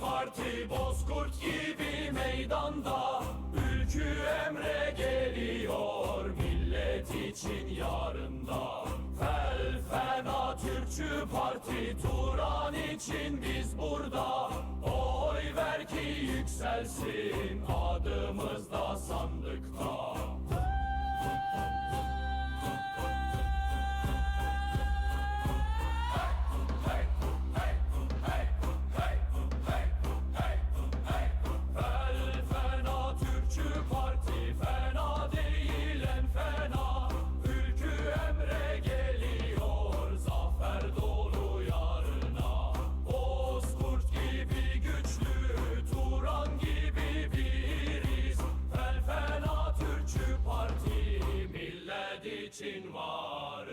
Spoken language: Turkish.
Parti Bozkurt gibi meydanda. Ülkü emre geliyor millet için yarında. Fel fena Türkçü Parti Turan için biz burada. Oy ver ki yükselsin adımız fena